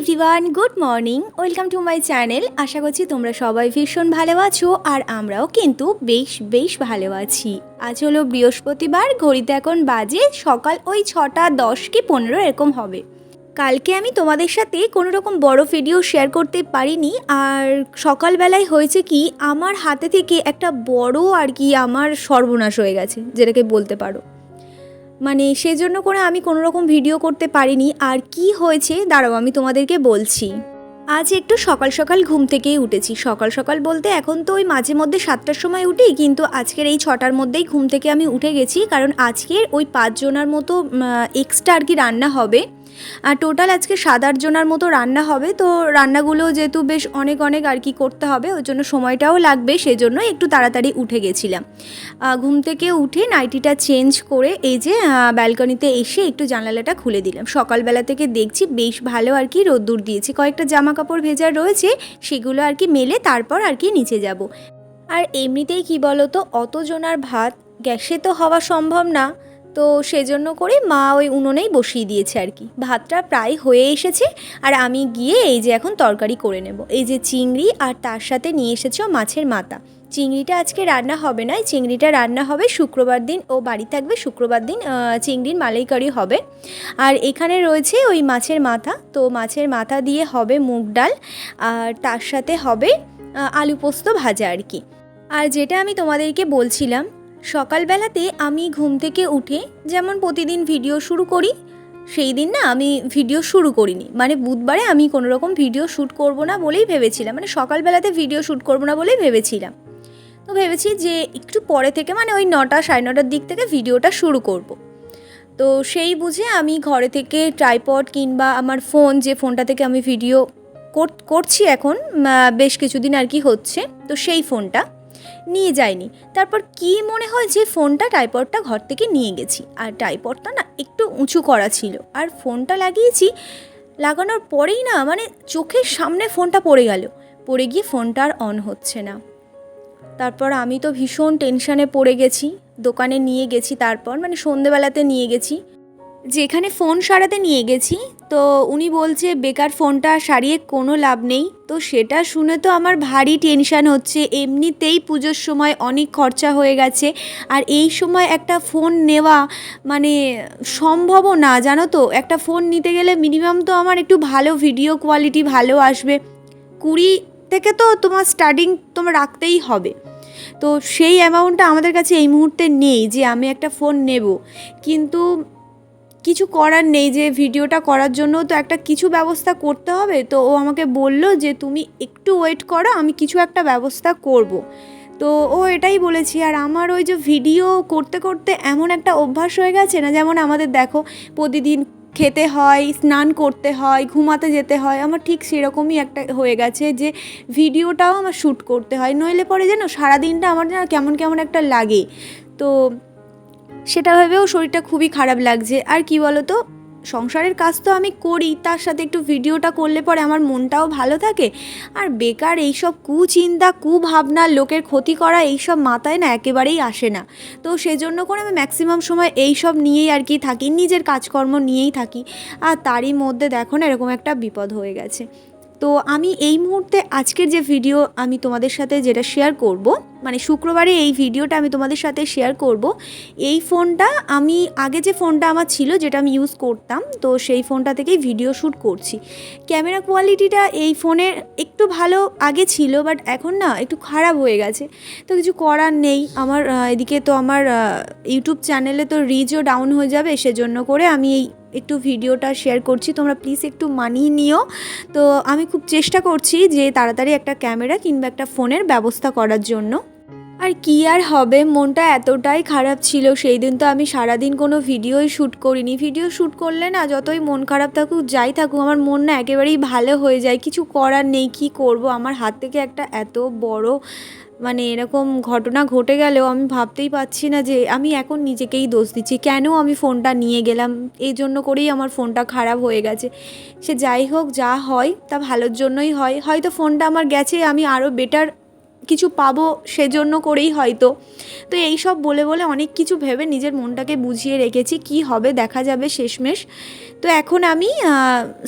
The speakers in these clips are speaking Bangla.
Everyone, good morning. Welcome to my channel. আশা করছি তোমরা সবাই ভীষণ ভালো আছো, আর আমরাও কিন্তু বেশ বেশ ভালো আছি। আজ হলো বৃহস্পতিবার, ঘড়িতে এখন বাজে সকাল ওই ছটা দশ কি পনেরো, এরকম হবে। কালকে আমি তোমাদের সাথে কোনো রকম বড় ভিডিও শেয়ার করতে পারিনি, আর সকালবেলায় হয়েছে কি, আমার হাতে থেকে একটা বড় আর কি, আমার সর্বনাশ হয়ে গেছে, যেটাকে বলতে পারো। মানে সেজন্য করে আমি কোনো রকম ভিডিও করতে পারিনি। আর কি হয়েছে? দাঁড়াও, আমি তোমাদেরকে বলছি। আজ একটু সকাল সকাল ঘুম থেকেই উঠেছি। সকাল সকাল বলতে এখন তো ওই মাঝে মধ্যে সাতটার সময় উঠি, কিন্তু আজকের এই ছটার মধ্যেই ঘুম থেকে আমি উঠে গেছি। কারণ আজকের ওই পাঁচজনার মতো এক্সট্রা আর কি রান্না হবে। আর টোটাল আজকে সাত আট জনার মতো রান্না হবে, তো রান্নাগুলো যেহেতু বেশ অনেক অনেক আর কি করতে হবে, ওই জন্য সময়টাও লাগবে, সেজন্য একটু তাড়াতাড়ি উঠে গেছিলাম। ঘুম থেকে উঠে নাইটিটা চেঞ্জ করে এই যে ব্যালকনিতে এসে একটু জানালাটা খুলে দিলাম। সকালবেলা থেকে দেখছি বেশ ভালো আর কি রোদ্দুর দিয়েছে, কয়েকটা জামা কাপড় ভেজা রয়েছে, সেগুলো আর কি মেলে তারপর আর কি নিচে যাব। আর এমনিতেই কি বলো তো অত জনার ভাত গ্যাসে তো হওয়া সম্ভব না। তো সেজন্য করে মা ওই উনুনেই বসিয়ে দিয়েছে আর কি। ভাতটা প্রায় হয়ে এসেছে আর আমি গিয়ে এই যে এখন তরকারি করে নেব। এই যে চিংড়ি আর তার সাথে নিয়ে এসেছ মাছের মাথা। চিংড়িটা আজকে রান্না হবে না চিংড়িটা রান্না হবে শুক্রবার দিন, ও বাড়ি থাকবে শুক্রবার দিন চিংড়ির মালাইকারি হবে। আর এখানে রয়েছে ওই মাছের মাথা, তো মাছের মাথা দিয়ে হবে মুগ ডাল আর তার সাথে হবে আলু পোস্ত ভাজা আর কি। আর যেটা আমি তোমাদেরকে বলছিলাম সকালবেলাতে আমি ঘুম থেকে উঠে যেমন প্রতিদিন ভিডিও শুরু করি, সেই দিন না আমি ভিডিও শুরু করিনি। মানে বুধবারে আমি কোনো রকম ভিডিও শ্যুট করব না বলেই ভেবেছিলাম। মানে সকালবেলাতে ভিডিও শ্যুট করব না বলেই ভেবেছিলাম। তো ভেবেছি যে একটু পরে থেকে মানে ওই নটা সাড়ে নটার দিক থেকে ভিডিওটা শুরু করব। তো সেই বুঝে আমি ঘরে থেকে ট্রাইপড কিংবা আমার ফোন, যে ফোনটা থেকে আমি ভিডিও কর- করছি এখন বেশ কিছুদিন আর কি হচ্ছে, তো সেই ফোনটা নিয়ে যাইনি তারপর কি মনে হয় যে ফোনটা টাইপডটা ঘর থেকে নিয়ে গেছি। আর টাইপডটা না একটু উঁচু করা ছিল। আর ফোনটা লাগিয়েছি, লাগানোর পরেই না মানে চোখের সামনে ফোনটা পড়ে গেল। পড়ে গিয়ে ফোনটা আর অন হচ্ছে না। তারপর আমি তো ভীষণ টেনশানে পড়ে গেছি। দোকানে নিয়ে গেছি তারপর মানে সন্ধেবেলাতে নিয়ে গেছি। যেখানে ফোন সারাতে নিয়ে গেছি, তো উনি বলছে, বেকার ফোনটা সারিয়ে কোনো লাভ নেই। তো সেটা শুনে তো আমার ভারী টেনশান হচ্ছে। এমনিতেই পুজোর সময় অনেক খরচা হয়ে গেছে। আর এই সময় একটা ফোন নেওয়া মানে সম্ভবও না, জানো তো? একটা ফোন নিতে গেলে মিনিমাম তো আমার একটু ভালো ভিডিও কোয়ালিটি, ভালো আসবে। কুড়ি থেকে তো তোমার স্টার্টিং তোমার রাখতেই হবে। তো সেই অ্যামাউন্টটা আমাদের কাছে এই মুহূর্তে নেই যে আমি একটা ফোন নেব। কিন্তু কিছু করার নেই যে ভিডিওটা করার জন্য তো একটা কিছু ব্যবস্থা করতে হবে। তো ও আমাকে বলল যে, তুমি একটু ওয়েট করো, আমি কিছু একটা ব্যবস্থা করব। তো ও এটাই বলেছি। আর আমার ওই যে ভিডিও করতে করতে এমন একটা অভ্যাস হয়ে গেছে না, যেমন আমাদের দেখো, প্রতিদিন খেতে হয়, স্নান করতে হয়, ঘুমাতে যেতে হয়, আমার ঠিক সেরকমই একটা হয়ে গেছে যে, ভিডিওটাও আমার শ্যুট করতে হয়। নইলে পরে যেন সারাদিনটা আমার যেন কেমন কেমন একটা লাগে। তো সেটা ভেবেও শরীরটা খুবই খারাপ লাগছে। আর কি বলো তো সংসারের কাজ তো আমি করি, তার সাথে একটু ভিডিওটা করলে পরে আমার মনটাও ভালো থাকে। আর বেকার এইসব কুচিন্তা, কুভাবনা, লোকের ক্ষতি করা এইসব মাথায় না একেবারেই আসে না। তো সেজন্য করে আমি ম্যাক্সিমাম সময় এইসব নিয়েই আর কি থাকি, নিজের কাজকর্ম নিয়েই থাকি। আর তারই মধ্যে দেখো না, এরকম একটা বিপদ হয়ে গেছে। তো আমি এই মুহূর্তে আজকের যে ভিডিও আমি তোমাদের সাথে যেটা শেয়ার করব মানে শুক্রবারে এই ভিডিওটা আমি তোমাদের সাথে শেয়ার করব। এই ফোনটা আমি, আগে যে ফোনটা আমার ছিল যেটা আমি ইউজ করতাম, তো সেই ফোনটা থেকেই ভিডিও শ্যুট করছি। ক্যামেরা কোয়ালিটিটা এই ফোনের একটু ভালো আগে ছিল বাট এখন না একটু খারাপ হয়ে গেছে। তো কিছু করার নেই। আমার এদিকে তো আমার ইউটিউব চ্যানেলে তো রিচও ডাউন হয়ে যাবে, সেজন্য করে আমি এই একটু ভিডিওটা শেয়ার করছি। তোমরা প্লিজ একটু মানিয়ে নিও। তো আমি খুব চেষ্টা করছি যে তাড়াতাড়ি একটা ক্যামেরা কিংবা একটা ফোনের ব্যবস্থা করার জন্য। আর কি আর হবে? মনটা এতটাই খারাপ ছিল। সেই দিন তো আমি সারাদিন কোনো ভিডিওই শ্যুট করিনি। ভিডিও শ্যুট করলে না যতই মন খারাপ থাকুক, যাই থাকুক, আমার মন না একেবারেই ভালো হয়ে যায়। কিছু করার নেই, কি করব? আমার হাত থেকে একটা এত বড় মানে এরকম ঘটনা ঘটে গেলেও আমি ভাবতেই পারছি না যে আমি এখন নিজেকেই দোষ দিচ্ছি। কেন আমি ফোনটা নিয়ে গেলাম? এই জন্য করেই আমার ফোনটা খারাপ হয়ে গেছে। সে যাই হোক, যা হয়, তা ভালোর জন্যই হয়। হয়তো ফোনটা আমার গেছে, আমি আরও বেটার কিছু পাবো সেজন্য করেই হয়তো। তো এই সব বলে বলে অনেক কিছু ভেবে নিজের মনটাকে বুঝিয়ে রেখেছি, কি হবে দেখা যাবে শেষমেশ। তো এখন আমি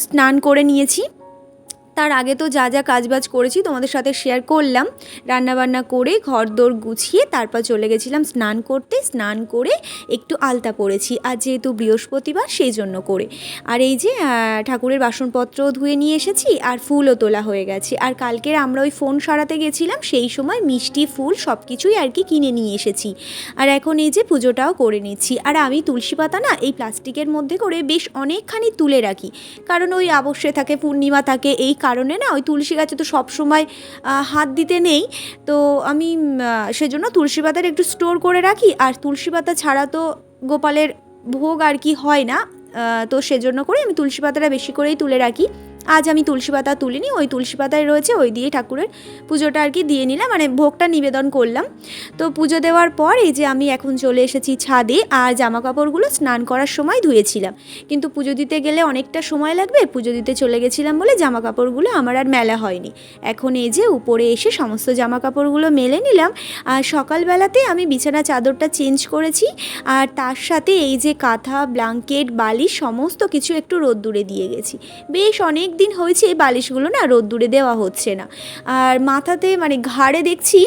স্নান করে নিয়েছি। তার আগে তো যা যা কাজবাজ করেছি তোমাদের সাথে শেয়ার করলাম। রান্নাবান্না করে ঘর দোর গুছিয়ে তারপর চলে গেছিলাম স্নান করতে। স্নান করে একটু আলতা পরেছি। আর যেহেতু বৃহস্পতিবার সেই জন্য করে। আর এই যে ঠাকুরের বাসনপত্রও ধুয়ে নিয়ে এসেছি আর ফুলও তোলা হয়ে গেছে। আর কালকের আমরা ওই ফোন সারাতে গেছিলাম, সেই সময় মিষ্টি ফুল সব কিছুই আর কি কিনে নিয়ে এসেছি। আর এখন এই যে পুজোটাও করে নিচ্ছি। আর আমি তুলসী পাতা না, এই প্লাস্টিকের মধ্যে করে বেশ অনেকখানি তুলে রাখি। কারণ ওই অবশ্যই থাকে, পূর্ণিমা থাকে, এই কারণে না ওই তুলসী গাছে তো সব সময় হাত দিতে নেই। তো আমি সেজন্য তুলসী পাতার একটু স্টোর করে রাখি। আর তুলসী পাতা ছাড়া তো গোপালের ভোগ আর কি হয় না। তো সেজন্য করে আমি তুলসী পাতাটা বেশি করেই তুলে রাখি। আজ আমি তুলসী পাতা তুলিনি, ওই তুলসী পাতায় রয়েছে, ওই দিয়ে ঠাকুরের পুজোটা আর কি দিয়ে নিলাম মানে ভোগটা নিবেদন করলাম। তো পুজো দেওয়ার পর এই যে আমি এখন চলে এসেছি ছাদে, আর জামা কাপড়গুলো স্নান করার সময় ধুয়েছিলাম। কিন্তু পুজো দিতে গেলে অনেকটা সময় লাগবে, পুজো দিতে চলে গেছিলাম বলে জামা কাপড়গুলো আমার আর মেলা হয়নি। এখন এই যে উপরে এসে সমস্ত জামা কাপড়গুলো মেলে নিলাম, আর সকালবেলাতে আমি বিছানা চাদরটা চেঞ্জ করেছি, আর তার সাথে এই যে কাঁথা, ব্লাঙ্কেট, বালিশ, সমস্ত কিছু একটু রোদ্দুরে দিয়ে গেছি। বেশ অনেক দিন হয়েছে এই বালিশগুলো না রোদ্দুরে দেওয়া হচ্ছে না। আর মাথাতে মানে ঘাড়ে দেখছি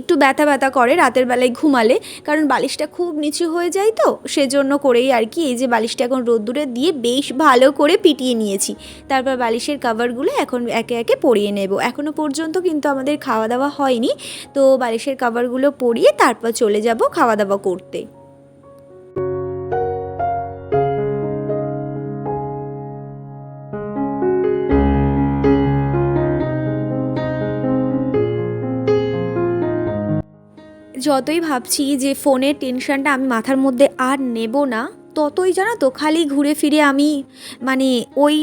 একটু ব্যথা ব্যথা করে রাতের বেলায় ঘুমালে, কারণ বালিশটা খুব নিচু হয়ে যায় তো, সেজন্য করেই আর কি এই যে বালিশটা এখন রোদ্দুরে দিয়ে বেশ ভালো করে পিটিয়ে নিয়েছি। তারপর বালিশের কাভারগুলো এখন একে একে পরিয়ে নেব। এখনও পর্যন্ত কিন্তু আমাদের খাওয়া দাওয়া হয়নি, তো বালিশের কাভারগুলো পরিয়ে তারপর চলে যাব খাওয়া দাওয়া করতে। যতই ভাবছি যে ফোনের টেনশনটা আমি মাথার মধ্যে আর নেব না, ততই জানো তো খালি ঘুরে ফিরে আমি মানে ওই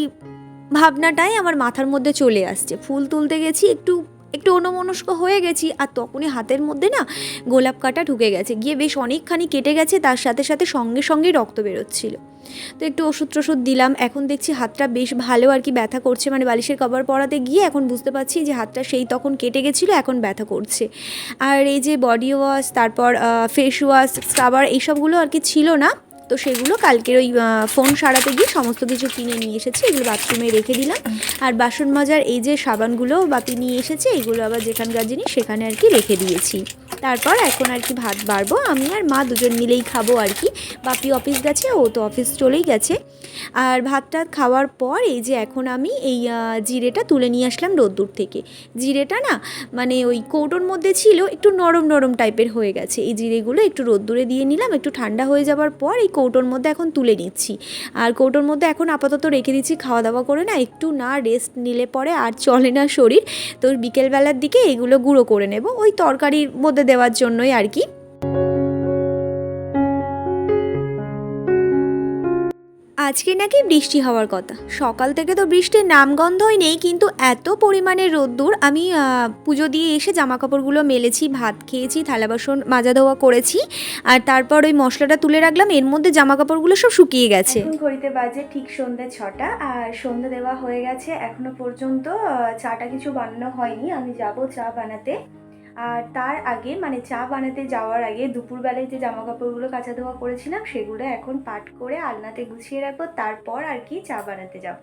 ভাবনাটাই আমার মাথার মধ্যে চলে আসছে। ফুল তুলতে গেছি একটু একটু অন্যমনস্ক হয়ে গেছি আর তখনই হাতের মধ্যে না গোলাপ কাটা ঢুকে গেছে। গিয়ে বেশ অনেকখানি কেটে গেছে, তার সাথে সাথে সঙ্গে সঙ্গেই রক্ত বেরোচ্ছিল। তো একটু ওষুধ টষুধ দিলাম, এখন দেখছি হাতটা বেশ ভালো আর কি ব্যথা করছে। মানে বালিশের কভার পরাতে গিয়ে এখন বুঝতে পারছি যে হাতটা সেই তখন কেটে গেছিল, এখন ব্যথা করছে। আর এই যে বডি ওয়াশ তারপর ফেস ওয়াশ স্ক্রাবার এইসবগুলো আর কি ছিল না তো সেগুলো কালকের ওই ফোন সারাতে গিয়ে সমস্ত কিছু কিনে নিয়ে এসেছি, এগুলো বাথরুমে রেখে দিলাম। আর বাসন মাজার এই যে সাবানগুলো বাপি নিয়ে এসেছে, এগুলো আবার যেখানকার জিনিস সেখানে আর কি রেখে দিয়েছি। তারপর এখন আর কি ভাত বাড়বো। আমি আর মা দুজন মিলেই খাব আর কি। বাপি অফিস গেছে, ও তো অফিস চলেই গেছে। আর ভাতটা খাওয়ার পর এই যে এখন আমি এই জিরেটা তুলে নিয়ে আসলাম রোদ্দুর থেকে। জিরেটা না মানে ওই কৌটোর মধ্যে ছিল, একটু নরম নরম টাইপের হয়ে গেছে। এই জিরেগুলো একটু রোদ্দুরে দিয়ে নিলাম, একটু ঠান্ডা হয়ে যাওয়ার পর এই কৌটোর মধ্যে এখন তুলে নিচ্ছি। আর কৌটোর মধ্যে এখন আপাতত রেখে দিচ্ছি খাওয়া দাওয়া করে না, একটু না রেস্ট নিলে পরে আর চলে না শরীর। তো বিকেলবেলার দিকে এগুলো গুঁড়ো করে নেব। ওই তরকারির মধ্যে দেওয়ার জন্যই আর কি। আজকে নাকি বৃষ্টি হওয়ার কথা। সকাল থেকে তো বৃষ্টির নামগন্ধই নেই, কিন্তু এত পরিমাণে রোদ্দুর। আমি পুজো দিয়ে এসে জামা কাপড়গুলো মেলেছি, ভাত খেয়েছি, থালা বাসন মাজা দেওয়া করেছি, আর তারপর ওই মশলাটা তুলে রাখলাম। এর মধ্যে জামা কাপড়গুলো সব শুকিয়ে গেছে। ঘড়িতে বাজে ঠিক সন্ধ্যে ছটা, আর সন্ধ্যে দেওয়া হয়ে গেছে এখনও পর্যন্ত চাটা কিছু বানানো হয়নি। আমি যাব চা বানাতে। আর তার আগে মানে চা বানাতে যাওয়ার আগে দুপুরবেলায় যে জামা কাপড়গুলো কাঁচা ধোয়া করেছিলাম, সেগুলো এখন পাট করে আলনাতে গুছিয়ে রাখব, তারপর আর কি চা বানাতে যাব।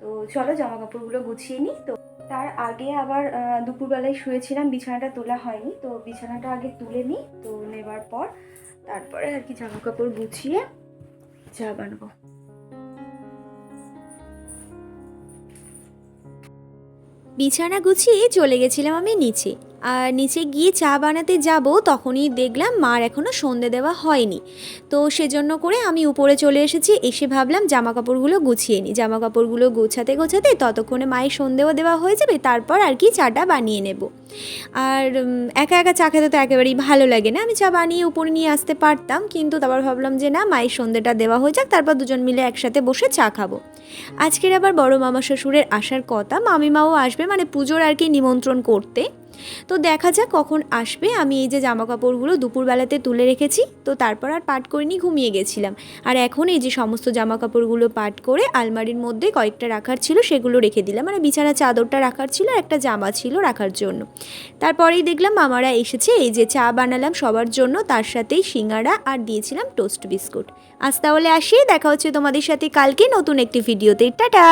তো চলো জামা কাপড়গুলো গুছিয়ে নিই। তো তার আগে আবার দুপুরবেলায় শুয়েছিলাম, বিছানাটা তোলা হয়নি, তো বিছানাটা আগে তুলে নিই, তো নেবার পর তারপরে আর কি জামা কাপড় গুছিয়ে চা বানাবো। বিছানা গুছিয়ে চলে গেছিলাম আমি নিচে। আর নিচে গিয়ে চা বানাতে যাব তখনই দেখলাম মার এখনও সন্ধে দেওয়া হয়নি। তো সেজন্য করে আমি উপরে চলে এসেছি, এসে ভাবলাম জামা কাপড়গুলো গুছিয়ে নিই জামা কাপড়গুলো গোছাতে গোছাতে ততক্ষণে মায়ের সন্ধেও দেওয়া হয়ে যাবে, তারপর আর কি চাটা বানিয়ে নেব। আর একা একা চা খেতে তো একেবারেই ভালো লাগে না। আমি চা বানিয়ে উপরে নিয়ে আসতে পারতাম, কিন্তু তারপর ভাবলাম যে না, মায়ের সন্ধেটা দেওয়া হয়ে যাক, তারপর দুজন মিলে একসাথে বসে চা খাব। আজকের আবার বড় মামা শ্বশুরের আসার কথা, মামিমাও আসবে মানে পুজোর আর কি নিমন্ত্রণ করতে। তো দেখা যাক কখন আসবে। আমি এই যে জামা কাপড়গুলো দুপুরবেলাতে তুলে রেখেছি, তো তারপর আর পাট করিনি, ঘুমিয়ে গেছিলাম। আর এখন এই যে সমস্ত জামা কাপড়গুলো পাট করে আলমারির মধ্যে কয়েকটা রাখার ছিল, সেগুলো রেখে দিলাম। মানে বিছানা চাদরটা রাখার ছিল আর একটা জামা ছিল রাখার জন্য। তারপরেই দেখলাম মামারা এসেছে, এই যে চা বানালাম সবার জন্য, তার সাথেই সিঙ্গাড়া আর দিয়েছিলাম টোস্ট বিস্কুট। আজ তাহলে আসি, দেখা হচ্ছে তোমাদের সাথে কালকে নতুন একটি ভিডিওতে। টাটা!